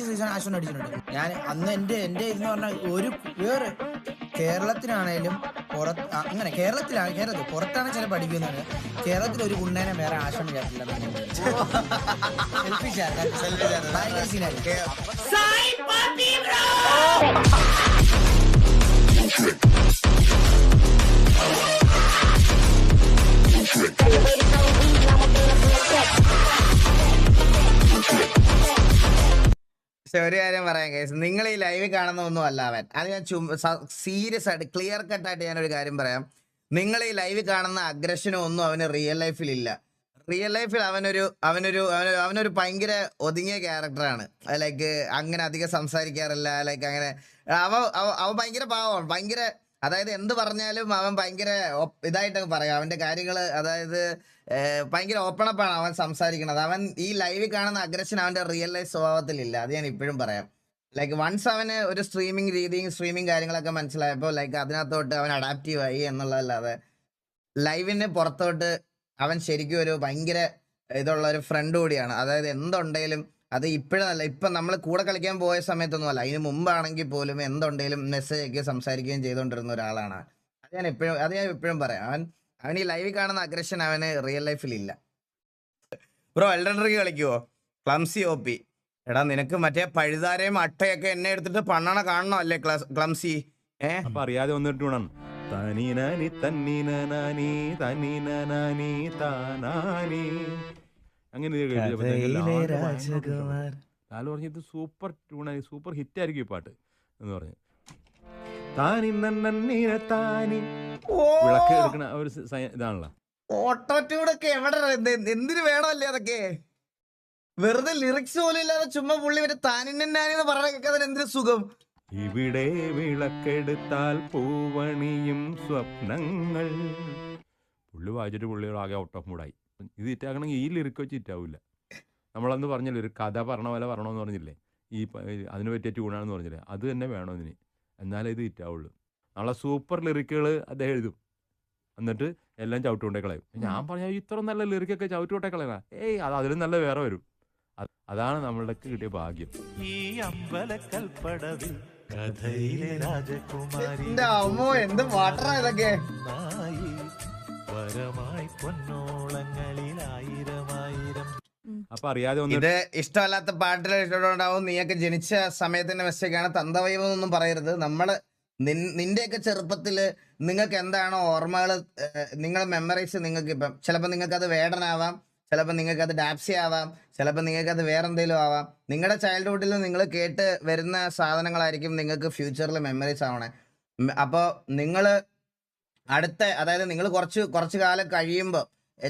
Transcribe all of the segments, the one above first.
Season ആശം അടിച്ചിട്ടുണ്ട്. ഞാൻ അന്ന് എന്റെ എന്റെ ഇതെന്ന് പറഞ്ഞാൽ ഒരു വേറെ കേരളത്തിലാണേലും പുറത്ത് അങ്ങനെ കേരളത്തിലാണ് കേരളത്തിൽ പുറത്താണ് ചില പഠിക്കുന്നത്. കേരളത്തിൽ ഒരു ഗുണ്ടേനെ വേറെ ആശം ഭയങ്കര സീനായിരുന്നു ഒരു കാര്യം പറയാം കേസ് നിങ്ങൾ ഈ ലൈവ് കാണുന്ന ഒന്നും അല്ല അവൻ. അത് ഞാൻ സീരിയസ് ആയിട്ട് ക്ലിയർ കട്ട് ആയിട്ട് ഞാൻ ഒരു കാര്യം പറയാം. നിങ്ങൾ ഈ ലൈവ് കാണുന്ന അഗ്രഷനും ഒന്നും അവന് റിയൽ ലൈഫിൽ ഇല്ല റിയൽ ലൈഫിൽ അവനൊരു അവനൊരു അവന് അവനൊരു ഭയങ്കര ഒതുങ്ങിയ ക്യാരക്ടറാണ് ലൈക്ക് അങ്ങനെ അധികം സംസാരിക്കാറില്ല ലൈക്ക് അങ്ങനെ അവ അവ- ഭയങ്കര പാവമാണ്. ഭയങ്കര അതായത് എന്ത് പറഞ്ഞാലും അവൻ ഭയങ്കര ഇതായിട്ട് പറയാം. അവന്റെ കാര്യങ്ങൾ അതായത് ഭയങ്കര ഓപ്പണപ്പാണ് അവൻ സംസാരിക്കുന്നത്. അവൻ ഈ ലൈവിൽ കാണുന്ന അഗ്രഷൻ അവന്റെ റിയൽ ലൈഫ് സ്വഭാവത്തിലില്ല. അത് ഞാൻ ഇപ്പോഴും പറയാം. ലൈക്ക് വൺസ് അവന് ഒരു സ്ട്രീമിംഗ് രീതിയും സ്ട്രീമിംഗ് കാര്യങ്ങളൊക്കെ മനസ്സിലായപ്പോൾ ലൈക്ക് അതിനകത്തോട്ട് അവൻ അഡാപ്റ്റീവ് ആയി എന്നുള്ളതല്ലാതെ ലൈവിന് പുറത്തോട്ട് അവൻ ശരിക്കും ഒരു ഭയങ്കര ഇതുള്ള ഒരു ഫ്രണ്ട് കൂടിയാണ്. അതായത് എന്തുണ്ടെങ്കിലും അത് ഇപ്പോഴല്ല ഇപ്പം നമ്മൾ കൂടെ കളിക്കാൻ പോയ സമയത്തൊന്നും അല്ല അതിന് മുമ്പാണെങ്കിൽ പോലും എന്തുണ്ടെങ്കിലും മെസ്സേജ് ഒക്കെ സംസാരിക്കുകയും ചെയ്തുകൊണ്ടിരുന്ന ഒരാളാണ്. അത് ഞാൻ എപ്പോഴും അത് ഞാൻ എപ്പോഴും പറയാം. അവൻ അവൻ ഈ ലൈവിൽ കാണുന്ന അഗ്രഷൻ അവന് റിയൽ ലൈഫിൽ ഇല്ല. ബ്രോ എൽഡൻ കളിക്കുവോ? ക്ലംസി ഒ പി എടാ നിനക്ക് മറ്റേ പഴുതാരയും അട്ടയൊക്കെ എന്നെ എടുത്തിട്ട് പണ്ണണ കാണണം അല്ലേ ക്ലംസി ഏഹ് അറിയാതെ വന്നിട്ട് വേണം. നാനി തനി നാനി താനാനി അങ്ങനെ ഇത് കേട്ടിട്ട് ലാൽ പറഞ്ഞു ഇത് സൂപ്പർ ട്യൂണായി സൂപ്പർ ഹിറ്റ് ആയിരിക്കും ഈ പാട്ട് എന്ന് പറഞ്ഞു. താനി നന്നീന താനി. വിളക്ക് എടുക്കണ ഒരു ഇതാണല്ലോ. ഓട്ടോ ട്യൂണൊക്കെ എവിടെ എന്ത് എന്തിനു വേണമല്ലേ അതൊക്കെ? വെറുതെ ലിറിക്സ് പോലും ഇല്ലാതെ ചുമ്മാ പുള്ളി വരെ താനിന്നാനിന്ന് പറഞ്ഞ കേൾക്കാൻ എന്തൊരു സുഖം? ഇവിടെ വിളക്കെടുത്താൽ പൂവണിയും സ്വപ്നങ്ങൾ. പുള്ളി വായിച്ചിട്ട് പുള്ളികൾ ആകെ ഔട്ട് ഓഫ് ഇത് ഇറ്റാക്കണമെങ്കിൽ ഈ ലിറിക്ക് വെച്ച് ഇറ്റാവില്ല നമ്മളന്ന് പറഞ്ഞില്ലേ ഒരു കഥ പറഞ്ഞ പോലെ പറയണമെന്ന് പറഞ്ഞില്ലേ? ഈ അതിന് പറ്റിയ ട്യൂണാണെന്ന് പറഞ്ഞില്ലേ? അത് തന്നെ വേണം ഇതിന്. എന്നാലേ ഇത് ഇറ്റാവുള്ളൂ നാളെ സൂപ്പർ ലിറിക്കുകൾ അദ്ദേഹം എഴുതും. എന്നിട്ട് എല്ലാം ചവിട്ടുകൊണ്ടേ കളയും. ഞാൻ പറഞ്ഞ ഇത്ര നല്ല ലിറിക്കൊക്കെ ചവിട്ടുകൊണ്ടേ കളയണ. ഏയ് അത് അതിലും നല്ല വേറെ വരും. അതാണ് നമ്മളുടെ കിട്ടിയ ഭാഗ്യം. ഈ അമ്പലക്കൽപ്പടവിൽ കഥയിലെ രാജകുമാരി എന്റെ അമ്മോ എന്ത് വാട്ടറാ ഇതൊക്കെ? നായി പൊന്നോളങ്ങളിലായിരമായിരം അപ്പൊ അറിയാതെ ഇത് ഇഷ്ടമല്ലാത്ത പാട്ടുകൾ ഇഷ്ടമുണ്ടാവും നീയൊക്കെ ജനിച്ച സമയത്തിന്റെ മെസ്സേജാണ് തന്തവൈവം എന്നൊന്നും പറയരുത്. നമ്മൾ നിന്റെയൊക്കെ ചെറുപ്പത്തിൽ നിങ്ങൾക്ക് എന്താണോ ഓർമ്മകൾ നിങ്ങളുടെ മെമ്മറീസ് നിങ്ങൾക്ക് ഇപ്പം ചിലപ്പോൾ നിങ്ങൾക്ക് അത് വേടനാവാം ചിലപ്പോൾ നിങ്ങൾക്ക് അത് ഡാപ്സി ആവാം ചിലപ്പോൾ നിങ്ങൾക്ക് അത് വേറെ എന്തെങ്കിലും ആവാം. നിങ്ങളുടെ ചൈൽഡ്ഹുഡിൽ നിങ്ങൾ കേട്ട് വരുന്ന സാധനങ്ങളായിരിക്കും നിങ്ങൾക്ക് ഫ്യൂച്ചറിൽ മെമ്മറീസ് ആവണേ. അപ്പോൾ നിങ്ങൾ അടുത്ത അതായത് നിങ്ങൾ കുറച്ച് കുറച്ച് കാലം കഴിയുമ്പോൾ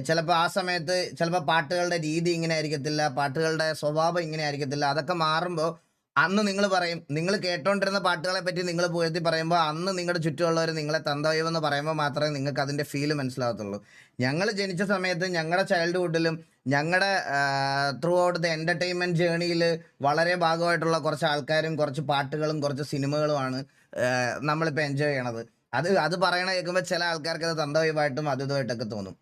ചിലപ്പോൾ ആ സമയത്ത് ചിലപ്പോൾ പാട്ടുകളുടെ രീതി ഇങ്ങനെ ആയിരിക്കത്തില്ല പാട്ടുകളുടെ സ്വഭാവം ഇങ്ങനെ ആയിരിക്കത്തില്ല അതൊക്കെ മാറുമ്പോൾ അന്ന് നിങ്ങൾ പറയും നിങ്ങൾ കേട്ടോണ്ടിരുന്ന പാട്ടുകളെ പറ്റി നിങ്ങൾ പുകഴ്ത്തി പറയുമ്പോൾ അന്ന് നിങ്ങളുടെ ചുറ്റുമുള്ളവർ നിങ്ങളെ തന്തവയം എന്ന് പറയുമ്പോൾ മാത്രമേ നിങ്ങൾക്ക് അതിന്റെ ഫീൽ മനസ്സിലാകത്തുള്ളൂ. ഞങ്ങൾ ജനിച്ച സമയത്ത് ഞങ്ങളുടെ ചൈൽഡ്ഹുഡിലും ഞങ്ങളുടെ ത്രൂ ഔട്ട് ദ എന്റർടൈൻമെന്റ് ജേണിയിൽ വളരെ ഭാഗമായിട്ടുള്ള കുറച്ച് ആൾക്കാരും കുറച്ച് പാട്ടുകളും കുറച്ച് സിനിമകളുമാണ് നമ്മളിപ്പോൾ എൻജോയ് ചെയ്യണത്. അത് അത് പറയണ കേൾക്കുമ്പോൾ ചില ആൾക്കാർക്ക് അത് തന്തവയമായിട്ടും അതും ഇതുമായിട്ടൊക്കെ തോന്നും.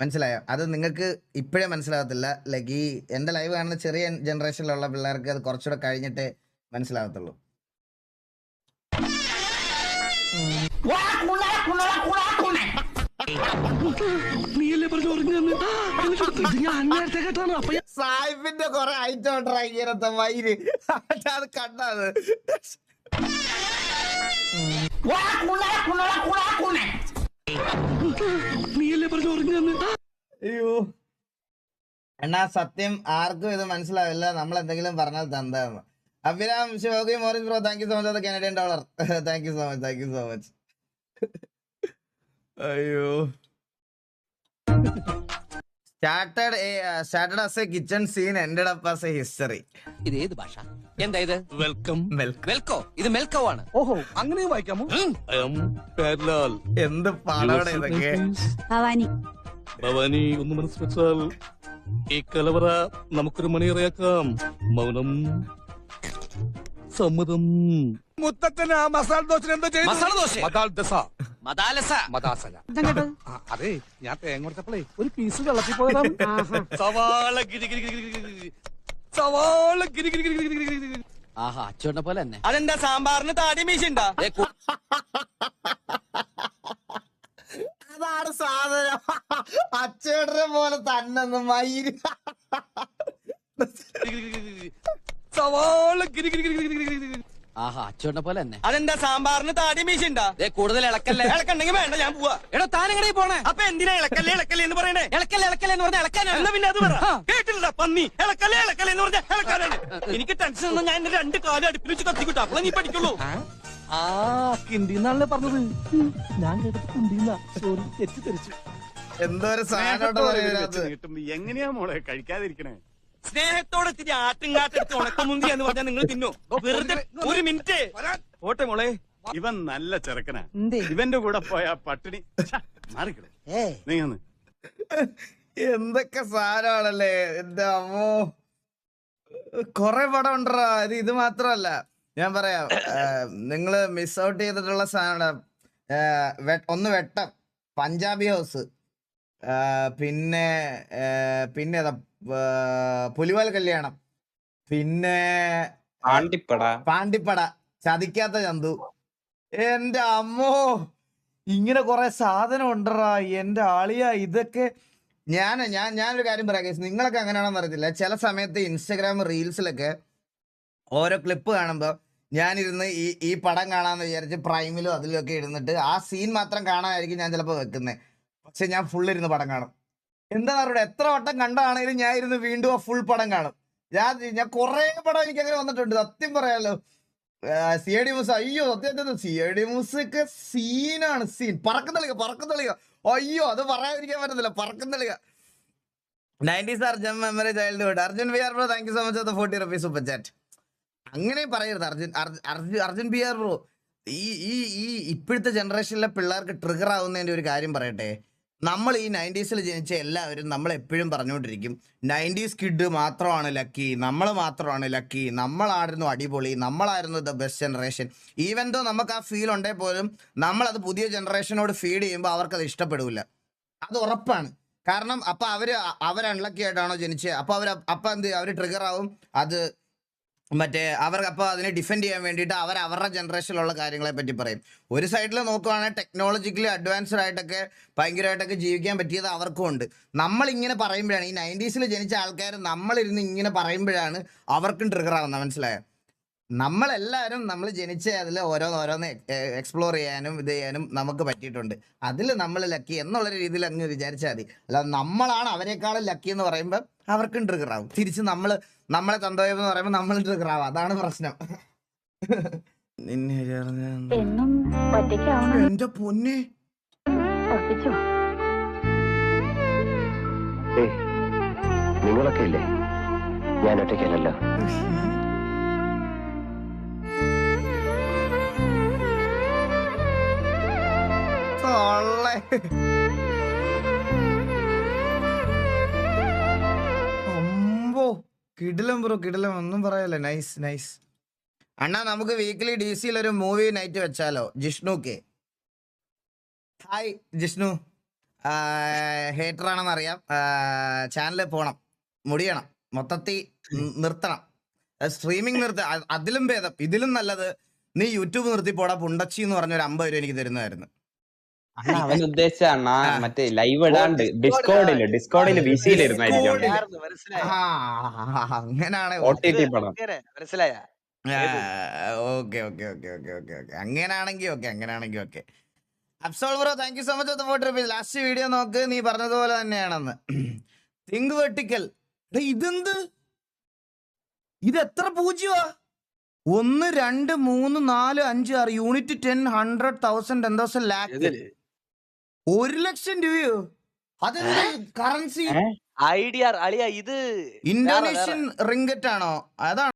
മനസ്സിലായോ? അത് നിങ്ങൾക്ക് ഇപ്പോഴേ മനസ്സിലാകത്തില്ല. ലൈക്ക് ഈ എന്റെ ലൈവ് കാണുന്ന ചെറിയ ജനറേഷനിലുള്ള പിള്ളേർക്ക് അത് കുറച്ചുകൂടെ കഴിഞ്ഞിട്ടേ മനസ്സിലാകത്തുള്ളൂ. സായിപ്പിന്റെ കൊറേ ഐറ്റം ട്രൈ ഇങ്ങനത്തെ വൈര് അത് കണ്ടത് അയ്യോ. എന്നാ സത്യം ആർക്കും ഇത് മനസ്സിലാവില്ല. നമ്മൾ എന്തെങ്കിലും പറഞ്ഞാൽ തന്താന്ന്. Abhiram Shivogi morning bro thank you so much Canadian dollar thank you so much thank you so much അയ്യോ. Started started as a kitchen scene ended up as a history ഇത് ഏത് ഭാഷ? എന്താ ഇത്? വെൽക്കം. വെൽക്കോ. ഇത് മെൽക്കോ ആണ് ഓഹോ അങ്ങനെ വായിക്കാമോ? എന്ത് പാടാണ് ഇതൊക്കെ? ഭവാനി. ഭവാനി ഒന്ന് മനസ്സ് വെച്ചാൽ ഈ കലവറ നമുക്കൊരു മണിയറയാക്കാം. മൗനം സമ്മതം. മുത്തച്ഛന് ആ മസാല ദോശ എന്താ മസാല ദോശ? മതാൽ ദസ. മദാലസ. മതാസല അതെ ഞാൻ തേങ്ങ കൊടുത്തപ്പോഴേ ഒരു പീസ് വെള്ളത്തിൽ പോയതാണ് സവാള സവാള ഗിരി ഗിരി ഗിരി ഗിരി ഗിരി ഗിരി ഗിരി. ആഹാ അച്ചോട്ടെ പോലെ തന്നെ അതെന്താ സാമ്പാറിന് താടി മീശുണ്ടാ ദേ കു- അതാണ് സാധനം അച്ചേട്ടനെ പോലെ തന്നെ മയിൽ സവാള ഗിരി ഗിരി ഗിരി ഗിരി ഗിരി ഗിരി ഗിരി. ആഹാ അച്ചോട്ടെ പോലെ തന്നെ. അതെന്താ സാമ്പാറിന് താടി മീശുണ്ടാ? ദേ കൂടുതൽ ഇളക്കല്ലേ? ഇളക്കണ്ടെങ്കിൽ വേണ്ട ഞാൻ പോവാ. എടോ താനെങ്ങനെ പോണേ? അപ്പൊ എന്തിനാ ഇളക്കല്ലേ ഇളക്കല്ലേ എന്ന് പറയണേ? ഇളക്കല്ലേ ഇളക്കല്ലേ എന്ന് പറഞ്ഞാൽ ഇളക്കാനാണ് എന്നാ പിന്നെ അത് പറ. കേട്ടില്ല പന്നി. ഇളക്കല്ലേ ഇളക്കല്ലേ എന്ന് പറഞ്ഞാൽ ഇളക്കാനാണ്. എനിക്ക് ടെൻഷൻ ഒന്നും ഞാൻ എന്റെ രണ്ട് കാലം അടുപ്പിൽ വെച്ച് കത്തിക്കിട്ടു. അപ്പൊ നീ പഠിക്കുള്ളൂ. ആ? കിണ്ടിന്നാണല്ലേ പറഞ്ഞത്. ഞാൻ കേട്ടത് കുണ്ടിന്ന. സോറി തെറ്റിദ്ധരിച്ചു. എന്തോ ഒരു സാധനം എങ്ങനെയാ മോളെ കഴിക്കാതിരിക്കണേ? സ്നേഹത്തോടെ ഇത്തിരി ആട്ടുംകാട്ടെടുത്ത് ഉണക്കമുന്തി എന്ന് പറഞ്ഞാൽ നിങ്ങൾ തിന്നു? വെറുതെ ഒരു മിനിറ്റ്. ഓട്ടെ മോളെ. ഇവൻ നല്ല ചെറുക്കനാ. ഇവന്റെ കൂടെ പോയ പട്ടിണി. മാറിക്കളെ എന്തൊക്കെ സാരാണല്ലേ എന്റെ അമ്മോ. കൊറേ പടം ഉണ്ടോ ഇത് ഇത് മാത്രല്ല ഞാൻ പറയാം നിങ്ങൾ മിസ് ഔട്ട് ചെയ്തിട്ടുള്ള സാധനം ഒന്ന് വെട്ടം. പഞ്ചാബി ഹൗസ് പിന്നെ പിന്നെ പുലിവാൽ കല്യാണം. പിന്നെ പാണ്ടിപ്പട. പാണ്ടിപ്പട. ചതിക്കാത്ത ചന്തു. എന്റെ അമ്മോ! ഇങ്ങനെ കുറെ സാധനം ഉണ്ടറാ എന്റെ ആളിയ ഇതൊക്കെ. ഞാൻ ഞാൻ ഞാനൊരു കാര്യം പറയാം കേസ് നിങ്ങളൊക്കെ അങ്ങനെയാണെന്ന് അറിയത്തില്ല. ചില സമയത്ത് ഇൻസ്റ്റാഗ്രാം റീൽസിലൊക്കെ ഓരോ ക്ലിപ്പ് കാണുമ്പോൾ ഞാനിരുന്ന് ഈ ഈ പടം കാണാന്ന് വിചാരിച്ച് പ്രൈമിലും അതിലും ഒക്കെ ഇരുന്നിട്ട് ആ സീൻ മാത്രം കാണാനായിരിക്കും ഞാൻ ചിലപ്പോൾ വെക്കുന്നത് പക്ഷെ ഞാൻ ഫുള്ളിരുന്ന് പടം കാണും. എന്താ പറയുക? എത്ര വട്ടം കണ്ടാണെങ്കിലും ഞാൻ ഇരുന്ന് വീണ്ടും ആ ഫുൾ പടം കാണും. ഞാൻ ഞാൻ കുറെ പടം എനിക്ക് അങ്ങനെ വന്നിട്ടുണ്ട്. സത്യം പറയാലോ. സി ഐ ഡി മൂസ് അയ്യോ സത്യം സി ഐ ഡി മൂസ് ഒക്കെ സീനാണ് സീൻ പറക്കുന്നളിക പറക്കുന്നളിക അയ്യോ അത് പറയാതിരിക്കാൻ പറ്റത്തില്ല. പറക്കുന്നളിക nineties Arjun memory childhood Arjun B R bro thank you so much forty rupees super chat അങ്ങനെ പറയരുത്. Arjun Arjun Arjun B R bro ഈ ഈ ഈ ഇപ്പോഴത്തെ ജനറേഷനിലെ പിള്ളേർക്ക് ട്രിഗർ ആവുന്നതിന്റെ ഒരു കാര്യം പറയട്ടെ. നമ്മൾ ഈ നയന്റീസിൽ ജനിച്ച എല്ലാവരും നമ്മൾ എപ്പോഴും പറഞ്ഞുകൊണ്ടിരിക്കും നയന്റീസ് കിഡ് മാത്രമാണ് ലക്കി നമ്മൾ മാത്രമാണ് ലക്കി നമ്മളായിരുന്നു അടിപൊളി നമ്മളായിരുന്നു the best generation even though നമുക്ക് ആ ഫീൽ ഉണ്ടേ പോലും നമ്മളത് പുതിയ ജനറേഷനോട് ഫീഡ് ചെയ്യുമ്പോൾ അവർക്കത് ഇഷ്ടപ്പെടില്ല അത് ഉറപ്പാണ്. കാരണം അപ്പം അവർ അവർ അൺലക്കി ആയിട്ടാണോ ജനിച്ചത് അപ്പോൾ അവർ അപ്പം എന്ത് അവർ ട്രിഗർ ആവും? അത് മറ്റേ അവർ അപ്പോൾ അതിനെ ഡിഫെൻഡ് ചെയ്യാൻ വേണ്ടിയിട്ട് അവർ അവരുടെ ജനറേഷനിലുള്ള കാര്യങ്ങളെ പറ്റി പറയും. ഒരു സൈഡിൽ നോക്കുവാണെങ്കിൽ ടെക്നോളജിക്കലി അഡ്വാൻസ്ഡ് ആയിട്ടൊക്കെ ഭയങ്കരമായിട്ടൊക്കെ ജീവിക്കാൻ പറ്റിയത് അവർക്കും ഉണ്ട്. നമ്മളിങ്ങനെ പറയുമ്പോഴാണ് ഈ നയന്റീസിൽ ജനിച്ച ആൾക്കാർ നമ്മളിരുന്ന് ഇങ്ങനെ പറയുമ്പോഴാണ് അവർക്കും ട്രിഗർ ആവുന്നത്. മനസ്സിലായോ? നമ്മളെല്ലാവരും നമ്മൾ ജനിച്ച അതിൽ ഓരോന്ന് ഓരോന്ന് എക്സ്പ്ലോർ ചെയ്യാനും ഇത് ചെയ്യാനും നമുക്ക് പറ്റിയിട്ടുണ്ട്. അതിൽ നമ്മൾ ലക്കി എന്നുള്ള രീതിയിൽ അങ്ങ് വിചാരിച്ചാൽ മതി. അല്ലാതെ നമ്മളാണ് അവരെക്കാളും ലക്കി എന്ന് പറയുമ്പോൾ അവർക്കും ട്രിഗർ ആവും. തിരിച്ച് നമ്മൾ നമ്മളെ തന്തോയം എന്ന് പറയുമ്പോൾ നമ്മൾ ട്രിഗർ ആവും. അതാണ് പ്രശ്നം. എന്റെ പൊന്നെ. നിങ്ങളൊക്കെ ഇല്ലേ? ഞാൻ ഒറ്റയ്ക്കല്ലല്ലോ. തൊള്ളെ. അമ്പോ കിടിലം ബ്രോ കിടിലം. ഒന്നും പറയല്ലേ നൈസ് നൈസ് അണ്ണാ നമുക്ക് വീക്കിലി ഡി സിയിൽ ഒരു മൂവി നൈറ്റ് വെച്ചാലോ? Jishnu. K hi Jishnu hater ആണെന്ന് അറിയാം ചാനലിൽ പോണം. മുടിയണം. മൊത്തത്തിൽ നിർത്തണം. സ്ട്രീമിംഗ് നിർത്ത അതിലും ഭേദം. ഇതിലും നല്ലത് നീ യൂട്യൂബ് നിർത്തി പോടാ പുണ്ടച്ചി എന്ന് പറഞ്ഞ ഒരു അമ്പത് രൂപ എനിക്ക് തരുന്നതായിരുന്നു. അവൻ ഉദ്ദേശിച്ച അണ്ണാ. മറ്റേ ലൈവ് ഇടാണ്ട് ഡിസ്കോഡിൽ ഡിസ്കോഡിൽ പടം. മനസ്സിലായ? Okay okay okay okay okay okay. അങ്ങനെയാണെങ്കിൽ ഓക്കെ അങ്ങനെയാണെങ്കിൽ okay. Absol bro thank you so much forty rupees last video നോക്ക് നീ പറഞ്ഞതുപോലെ തന്നെയാണെന്ന്. തിങ്ക് വെട്ടിക്കൽ ഇതെന്ത്? ഇത് എത്ര പൂജ്യമാ ഒന്ന് രണ്ട് മൂന്ന് നാല് അഞ്ച് ആറ്. യൂണിറ്റ് ടെൻ ഹൺഡ്രഡ് തൗസൻഡ് എന്തോ ലാക്ക് ഒരു ലക്ഷം രൂപയോ? അതെന്ത് കറൻസി? ഐഡിയ അളിയ ഇത് ഇന്തോനേഷ്യൻ റിംഗറ്റ് ആണോ? അതാണ്